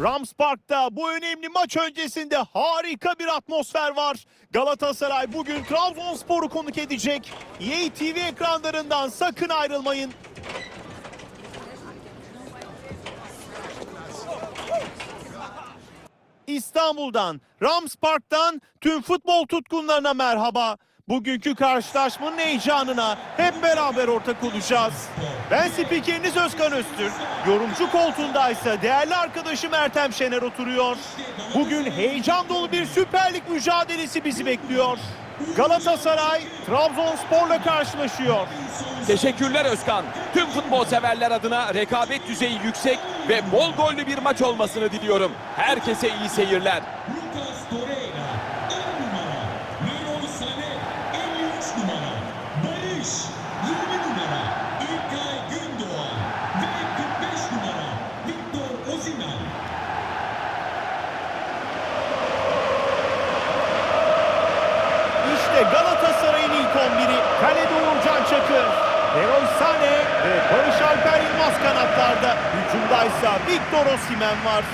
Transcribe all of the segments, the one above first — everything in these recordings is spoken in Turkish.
Rams Park'ta bu önemli maç öncesinde harika bir atmosfer var. Galatasaray bugün Trabzonspor'u konuk edecek. EA TV ekranlarından sakın ayrılmayın. İstanbul'dan, Rams Park'tan tüm futbol tutkunlarına merhaba. Bugünkü karşılaşmanın heyecanına hep beraber ortak olacağız. Ben spikeriniz Özkan Öztürk. Yorumcu koltuğundaysa değerli arkadaşım Ertem Şener oturuyor. Bugün heyecan dolu bir Süper Lig mücadelesi bizi bekliyor. Galatasaray Trabzonspor'la karşılaşıyor. Teşekkürler Özkan. Tüm futbol severler adına rekabet düzeyi yüksek ve bol gollü bir maç olmasını diliyorum. Herkese iyi seyirler. Lucas Torreira 10 numara. Leroy Sané 53 numara. Barış 20 numara. İlkay Gündoğan ve 45 numara. Victor Osimhen. İşte Galatasaray'ın ilk 11'i. Kalede Uğurcan Çakır. Leroy Sané ve Barış Alper Yılmaz kanatlarda. Hücumdaysa Victor Osimhen var.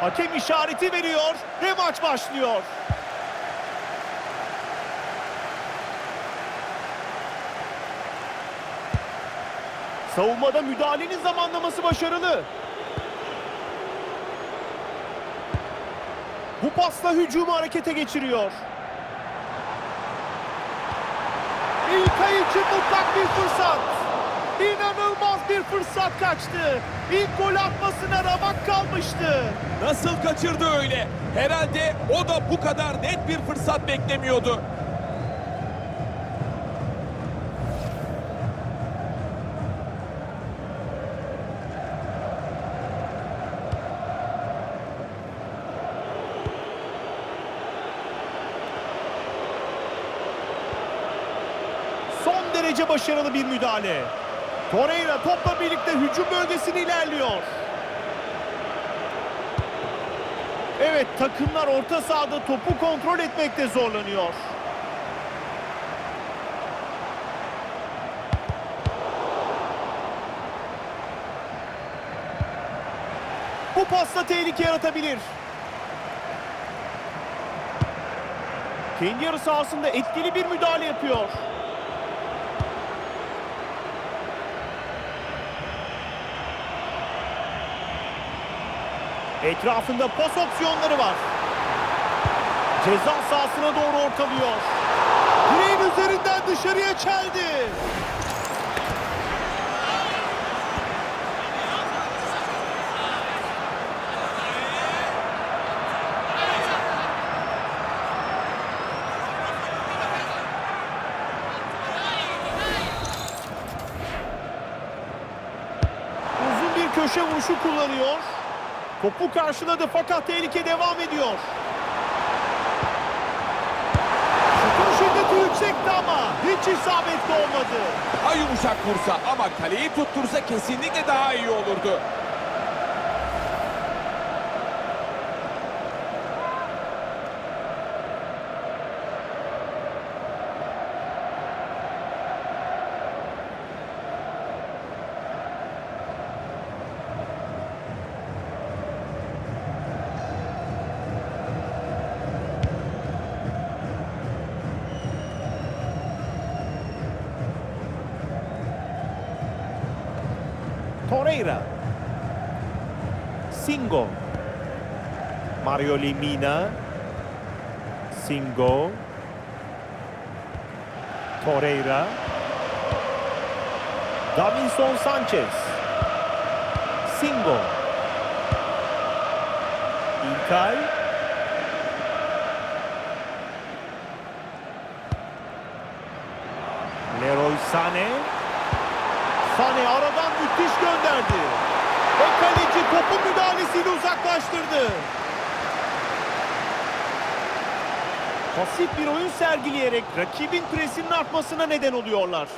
Hakem işareti veriyor ve maç başlıyor. Savunmada müdahalenin zamanlaması başarılı. Bu pasla hücumu harekete geçiriyor. İlkay için mutlak. İnanılmaz bir fırsat kaçtı. İlk gol atmasına ramak kalmıştı. Nasıl kaçırdı öyle? Herhalde o da bu kadar net bir fırsat beklemiyordu. Son derece başarılı bir müdahale. Torreira topla birlikte hücum bölgesine ilerliyor. Evet takımlar orta sahada topu kontrol etmekte zorlanıyor. Bu pasla tehlike yaratabilir. Kendi yarı sahasında etkili bir müdahale yapıyor. Etrafında pas opsiyonları var. Ceza sahasına doğru ortalıyor. Direğin üzerinden dışarıya çeldi. Uzun bir köşe vuruşu kullanıyor. Topu karşıladı fakat tehlike devam ediyor. Şutun şiddeti yüksekti ama hiç isabetli olmadı. Ha yumuşak vursa ama kaleyi tuttursa kesinlikle daha iyi olurdu. Torreira. Singo. Mario Lemina. Singo. Torreira. Davinson Sanchez. Singo. İlkay. Leroy Sané. Sané aradan müthiş gönderdi. Ve kaleci topu müdahalesiyle uzaklaştırdı. Pasif bir oyun sergileyerek rakibin presinin artmasına neden oluyorlar.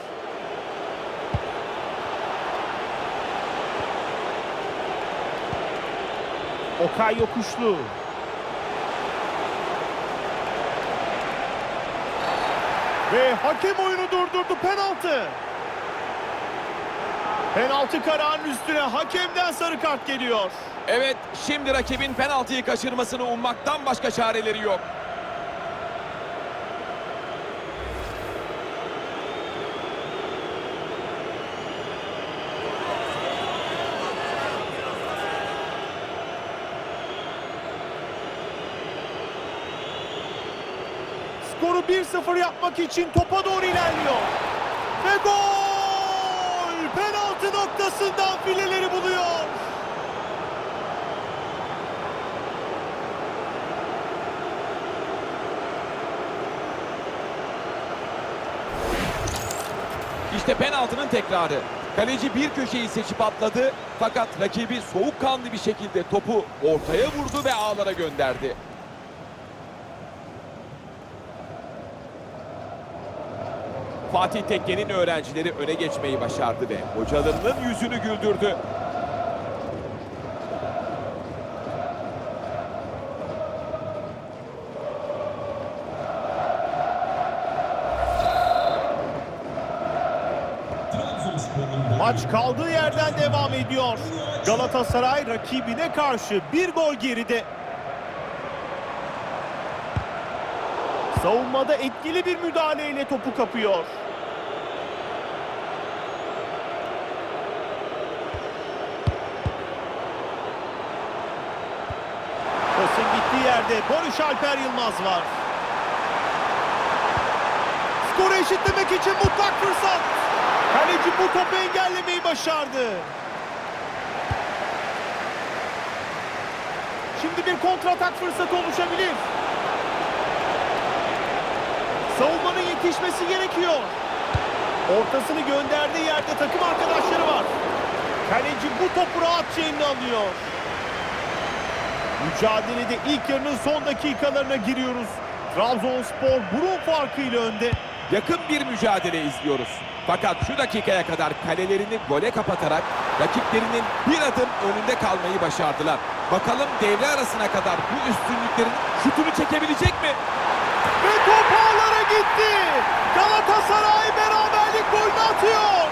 Okay Yokuşlu. Ve hakem oyunu durdurdu penaltı. Penaltı kararının üstüne hakemden sarı kart geliyor. Evet, şimdi rakibin penaltıyı kaçırmasını ummaktan başka çareleri yok. Skoru 1-0 yapmak için topa doğru ilerliyor. Ve gol! Noktasından fileleri buluyor. İşte penaltının tekrarı. Kaleci bir köşeyi seçip atladı fakat rakibi soğukkanlı bir şekilde topu ortaya vurdu ve ağlara gönderdi. Fatih Tekke'nin öğrencileri öne geçmeyi başardı ve hocalarının yüzünü güldürdü. Maç kaldığı yerden devam ediyor. Galatasaray rakibine karşı bir gol geride. Savunmada etkili bir müdahaleyle topu kapıyor. Yerde Barış Alper Yılmaz var. Skoru eşitlemek için mutlak fırsat. Kaleci bu topu engellemeyi başardı. Şimdi bir kontratak fırsatı oluşabilir. Savunmanın yetişmesi gerekiyor. Ortasını gönderdiği yerde takım arkadaşları var. Kaleci bu topu rahatça eline alıyor. Mücadelede ilk yarının son dakikalarına giriyoruz. Trabzonspor burun farkıyla önde. Yakın bir mücadele izliyoruz. Fakat şu dakikaya kadar kalelerini gole kapatarak rakiplerinin bir adım önünde kalmayı başardılar. Bakalım devre arasına kadar bu üstünlüklerin şutunu çekebilecek mi? Ve top ağlara gitti. Galatasaray beraberlik golünü atıyor.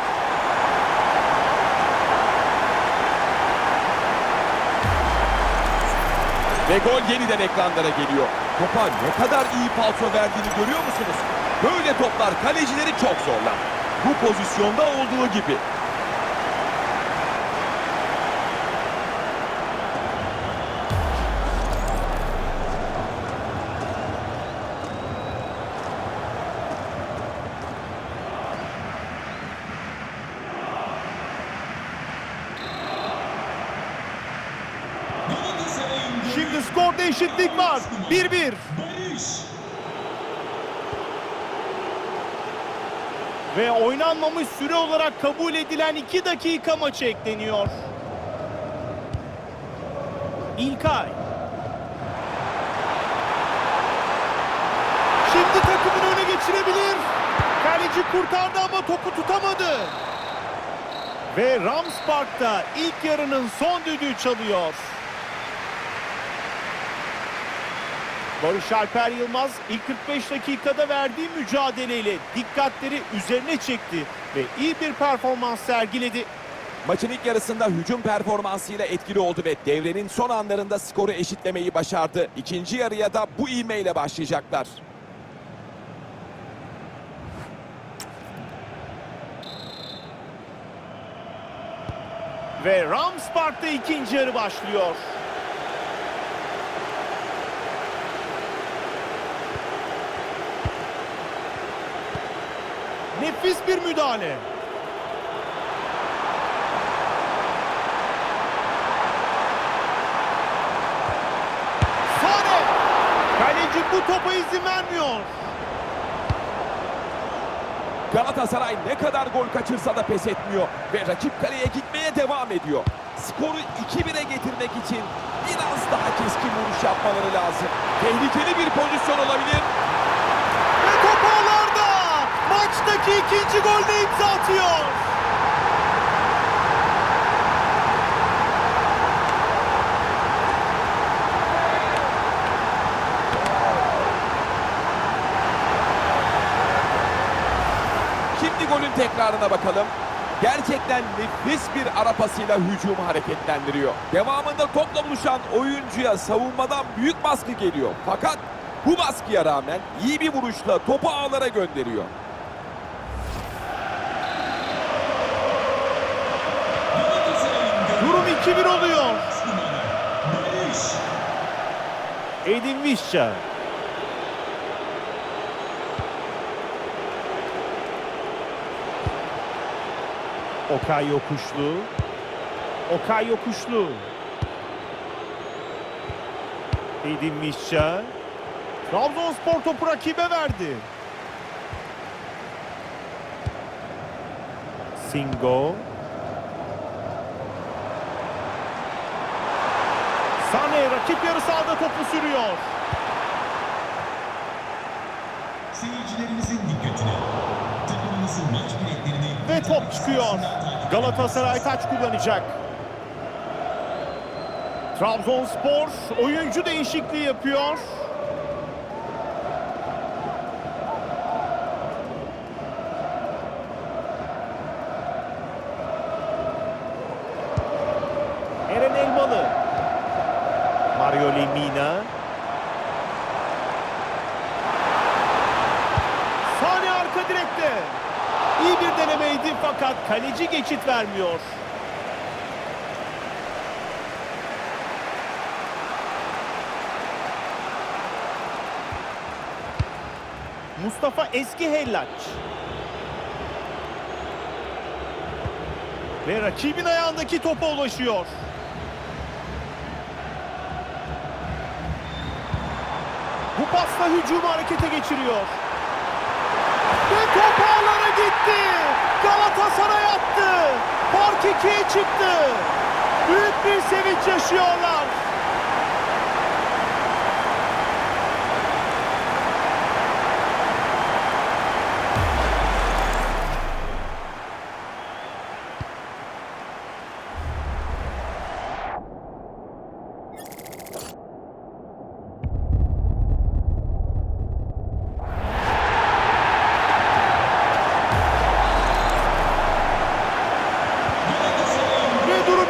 Ve gol yeniden ekranlara geliyor. Topa ne kadar iyi falso verdiğini görüyor musunuz? Böyle toplar kalecileri çok zorlar. Bu pozisyonda olduğu gibi. Eşitlik var. 1-1. Barış. Ve oynanmamış süre olarak kabul edilen 2 dakika maçı ekleniyor. İlkay. Şimdi takımını öne geçirebilir. Kaleci kurtardı ama topu tutamadı. Ve Rams Park'ta ilk yarının son düdüğü çalıyor. Barış Alper Yılmaz ilk 45 dakikada verdiği mücadeleyle dikkatleri üzerine çekti ve iyi bir performans sergiledi. Maçın ilk yarısında hücum performansıyla etkili oldu ve devrenin son anlarında skoru eşitlemeyi başardı. İkinci yarıya da bu ivmeyle başlayacaklar. Ve Rams Park'ta ikinci yarı başlıyor. Nefis bir müdahale. Sane! Kaleci bu topa izin vermiyor. Galatasaray ne kadar gol kaçırsa da pes etmiyor ve rakip kaleye gitmeye devam ediyor. Skoru 2-1'e getirmek için biraz daha keskin vuruş yapmaları lazım. Tehlikeli bir pozisyon olabilir. Ve top ağlarda. Maçtaki ikinci golde imza atıyor. Şimdi golün tekrarına bakalım. Gerçekten nefis bir ara pasıyla hücumu hareketlendiriyor. Devamında topla buluşan oyuncuya savunmadan büyük baskı geliyor. Fakat bu baskıya rağmen iyi bir vuruşla topu ağlara gönderiyor. 2-1 oluyor. Edin Visca. Okay Yokuşlu. Okay Yokuşlu. Edin Visca. Trabzonspor topu rakibe verdi. Singo. Sane rakip yarı sahada topu sürüyor. Seyircilerimizin dikkatine. Takımımızın maç biletlerini Ve top çıkıyor. Galatasaray taç kullanacak. Trabzonspor oyuncu değişikliği yapıyor. Eren Elmalı. Mario Lemina. Sane arka direkte. İyi bir denemeydi fakat kaleci geçit vermiyor. Mustafa Eski Hellaç. Ve rakibin ayağındaki topa ulaşıyor. Bu pasla hücumu harekete geçiriyor. Ve top gitti. Galatasaray attı. Fark ikiye çıktı. Büyük bir sevinç yaşıyorlar.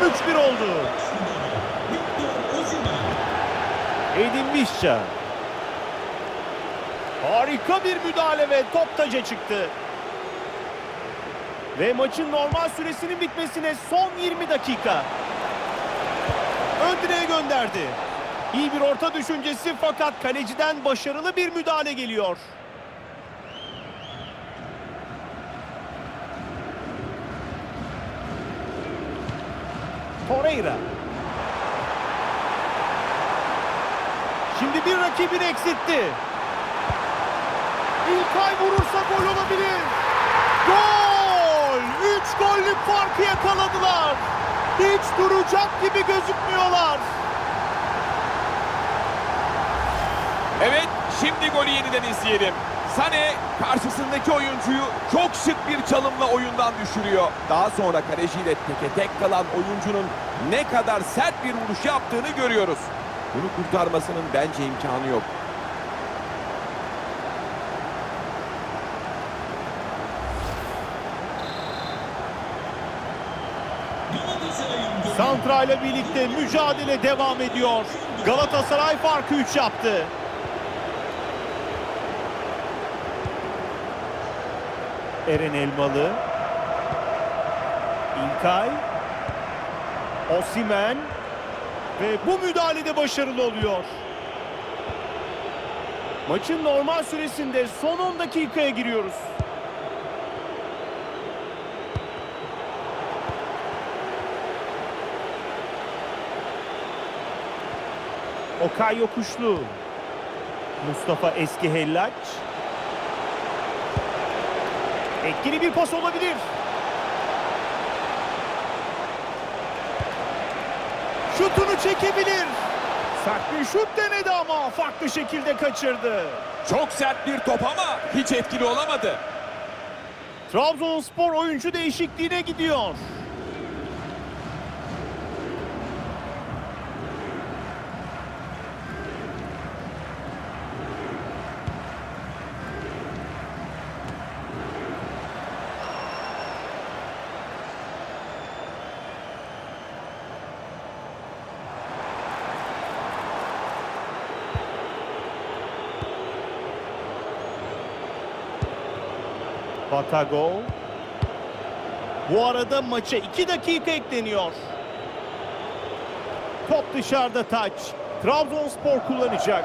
3-1 oldu. Edin Visca. Harika bir müdahale ve top taca çıktı. Ve maçın normal süresinin bitmesine son 20 dakika. Ön direğe gönderdi. İyi bir orta düşüncesi fakat kaleciden başarılı bir müdahale geliyor. Torreira. Şimdi bir rakibini eksitti. İlkay vurursa gol olabilir. Gol! Üç gollük farkı yakaladılar. Hiç duracak gibi gözükmüyorlar. Evet, şimdi golü yeniden izleyelim. Sane karşısındaki oyuncuyu çok şık bir çalımla oyundan düşürüyor. Daha sonra kaleciyle teke tek kalan oyuncunun ne kadar sert bir vuruş yaptığını görüyoruz. Bunu kurtarmasının bence imkanı yok. Santra ile birlikte mücadele devam ediyor. Galatasaray farkı 3 yaptı. Eren Elmalı. İlkay. Osimen ve bu müdahalede başarılı oluyor. Maçın normal süresinde son 10 dakikaya giriyoruz. Okay Yokuşlu. Mustafa Eski Hellaç. Etkili bir pas olabilir. Şutunu çekebilir. Sert bir şut denedi ama farklı şekilde kaçırdı. Çok sert bir top ama hiç etkili olamadı. Trabzonspor oyuncu değişikliğine gidiyor. Batago. Bu arada maça 2 dakika ekleniyor. Top dışarıda taç. Trabzonspor kullanacak.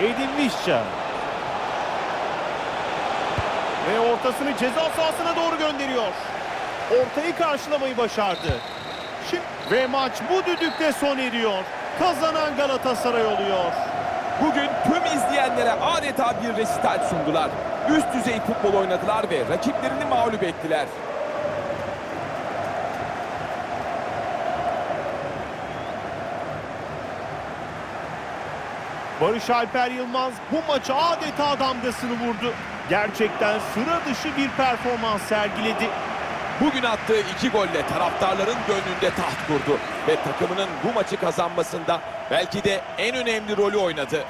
Edin Visca. Ve ortasını ceza sahasına doğru gönderiyor. Ortayı karşılamayı başardı. Şimdi ve maç bu düdükle son eriyor. Kazanan Galatasaray oluyor. Bugün tüm izleyenlere adeta bir resital sundular. Üst düzey futbol oynadılar ve rakiplerini mağlup ettiler. Barış Alper Yılmaz bu maça adeta damgasını vurdu. Gerçekten sıra dışı bir performans sergiledi. Bugün attığı iki golle taraftarların gönlünde taht kurdu ve takımının bu maçı kazanmasında belki de en önemli rolü oynadı.